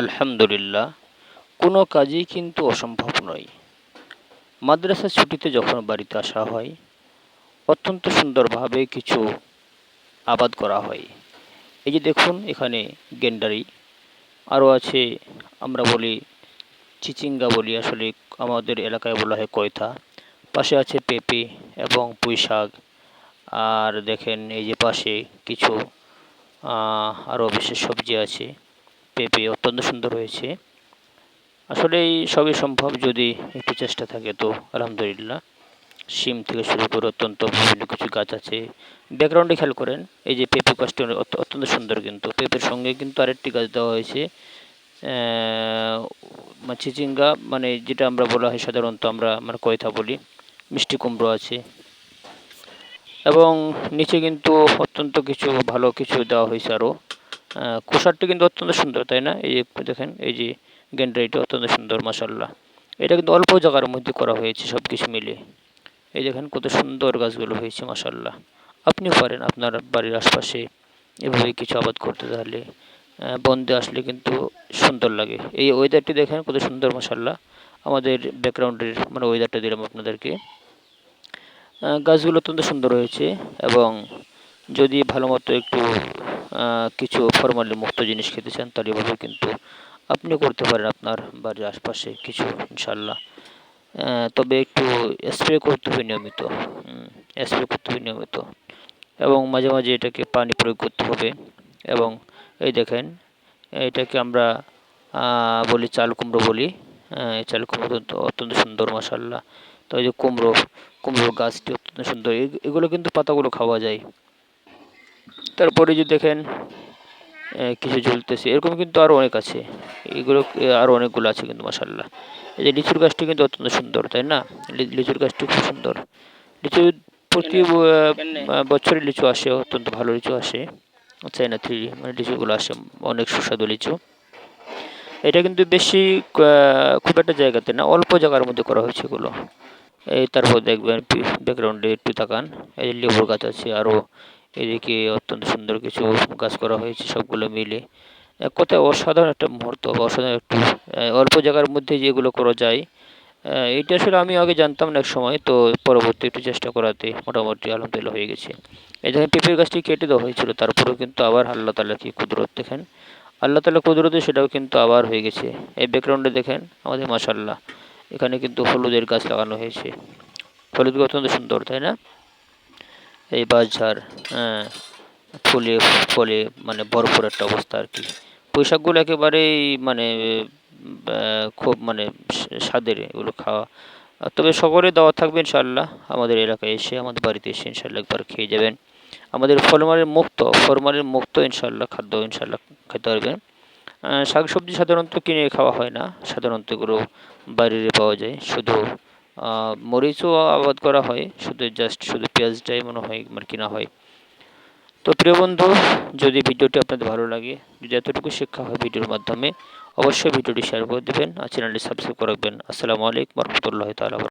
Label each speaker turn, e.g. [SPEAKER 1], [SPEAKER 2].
[SPEAKER 1] আলহামদুলিল্লাহ, কোনো কাজই কিন্তু অসম্ভব নয়। মাদ্রাসা ছুটিতে যখন বাড়িতে আসা হয়, অত্যন্ত সুন্দরভাবে কিছু আবাদ করা হয়। এই যে দেখুন, এখানে গেন্ডারি, আরও আছে, আমরা বলি চিচিঙ্গা বলি, আসলে আমাদের এলাকায় বলা হয় কয়থা। পাশে আছে পেঁপে এবং পুঁই শাক। আর দেখেন, এই যে পাশে কিছু আরও বিশেষ সবজি আছে। পেঁপে অত্যন্ত সুন্দর হয়েছে। আসলে এই সবই সম্ভব যদি একটু চেষ্টা থাকে তো, আলহামদুলিল্লাহ। শিম থেকে শুরু করে অত্যন্ত বিভিন্ন কিছু গাছ আছে। ব্যাকগ্রাউন্ডে খেয়াল করেন, এই যে পেঁপে গাছটি অত্যন্ত সুন্দর কিন্তু। পেঁপের সঙ্গে কিন্তু আরেকটি গাছ দেওয়া হয়েছে চিচিঙ্গা মানে যেটা আমরা বলা হয় সাধারণত আমরা মানে কয়থা বলি, মিষ্টি কুমড়ো আছে। এবং নিচে কিন্তু অত্যন্ত কিছু, ভালো কিছু দেওয়া হয়েছে আরও কোষারটি কিন্তু অত্যন্ত সুন্দর, তাই না? এই দেখেন, এই যে গ্যান্ডারিটা অত্যন্ত সুন্দর মাসাল্লাহ এটা কিন্তু অল্প জায়গার মধ্যে করা হয়েছে সব কিছু মিলে এই দেখেন কত সুন্দর গাছগুলো হয়েছে মাসাল্লাহ আপনিও পারেন আপনার বাড়ির আশপাশে এভাবে কিছু আবাদ করতে, তাহলে বন্ধে আসলে কিন্তু সুন্দর লাগে। এই ওয়েদারটি দেখেন কত সুন্দর মাসাল্লাহ আমাদের ব্যাকগ্রাউন্ডের মানে ওয়েদারটা দিলাম আপনাদেরকে। গাছগুলো অত্যন্ত সুন্দর হয়েছে এবং যদি ভালো মতো একটু কিছু ফরমালি মুক্ত জিনিস খেতে চান, তাহলে এভাবে কিন্তু আপনিও করতে পারেন আপনার বাড়ির আশপাশে কিছু ইনশাল্লাহ তবে একটু স্প্রে করতে হবে নিয়মিত স্প্রে করতে হবে নিয়মিত। এবং মাঝে মাঝে এটাকে পানি প্রয়োগ করতে হবে। এবং এই দেখেন, এটাকে আমরা বলি চাল কুমড়ো বলি। চাল কুমড়ো অত্যন্ত সুন্দর মশাল্লা তো এই যে কুমড়ো, কুমড়োর গাছটি অত্যন্ত সুন্দর। এগুলো কিন্তু পাতাগুলো খাওয়া যায়। তারপরে যদি দেখেন কিছু ঝুলতেছে। এরকম কিন্তু আরও অনেক আছে। এগুলো আরও অনেকগুলো আছে কিন্তু মশাল্লা এই যে লিচুর গাছটি কিন্তু অত্যন্ত সুন্দর, তাই না? লিচুর গাছটি খুব সুন্দর। লিচু প্রতি বছরই লিচু আসে, অত্যন্ত ভালো লিচু আসে। চাইনা থ্রি মানে লিচুগুলো আসে, অনেক সুস্বাদু লিচু। এটা কিন্তু বেশি খুব একটা জায়গাতে না, অল্প জায়গার মধ্যে করা হয়েছে এগুলো। এই তারপর দেখবেন, ব্যাকগ্রাউন্ডে একটু তাকান। এই যে লেবুর গাছ আছে আরও এদিকে অত্যন্ত সুন্দর কিছু গাছ করা হয়েছে সবগুলো মিলে। কথায় অসাধারণ একটা মুহূর্ত বা অসাধারণ একটু অল্প জায়গার মধ্যে যেগুলো করা যায়। এটা আসলে আমি আগে জানতাম না এক সময়, তো পরবর্তী একটু চেষ্টা করাতে মোটামুটি আলহামদুলিল্লাহ হয়ে গেছে। এই দেখেন পেঁপের গাছটি কেটে দেওয়া হয়েছিল, তারপরেও কিন্তু আবার আল্লাহ তালা কি কুদরত দেখেন। আল্লাহ তালা কুদরতে সেটাও কিন্তু আবার হয়ে গেছে। এই ব্যাকগ্রাউন্ডে দেখেন, আমাদের মাসাল্লাহ এখানে কিন্তু হলুদের গাছ লাগানো হয়েছে। হলুদ অত্যন্ত সুন্দর, তাই না? এই বাঁশঝাড় হ্যাঁ ফুলে, ফলে মানে ভরপুর একটা অবস্থা আর কি। পোশাকগুলো একেবারেই মানে খুব মানে স্বাদের এগুলো খাওয়া। তবে সকলে দেওয়া থাকবে ইনশাল্লাহ আমাদের এলাকায় এসে, আমাদের বাড়িতে এসে ইনশাল্লাহ একবার খেয়ে যাবেন। আমাদের ফলমারের মুক্ত ফরমালিন মুক্ত ইনশাল্লাহ খাদ্য ইনশাল্লাহ খেতে পারবেন। শাক সবজি সাধারণত কিনে খাওয়া হয় না। সাধারণত এগুলো বাইরে পাওয়া যায়। শুধু মরিচও আবাদ করা হয়, শুধু জাস্ট শুধু পেঁয়াজটাই মনে হয় মানে কিনা হয়। তো প্রিয় বন্ধু, যদি ভিডিওটি আপনাদের ভালো লাগে, যদি এতটুকু শিক্ষা হয় ভিডিওর মাধ্যমে, অবশ্যই ভিডিওটি শেয়ার করে দেবেন, আর চ্যানেলটি সাবস্ক্রাইব করে রাখবেন। আসসালামু আলাইকুম রহমতুল্লাহ তালা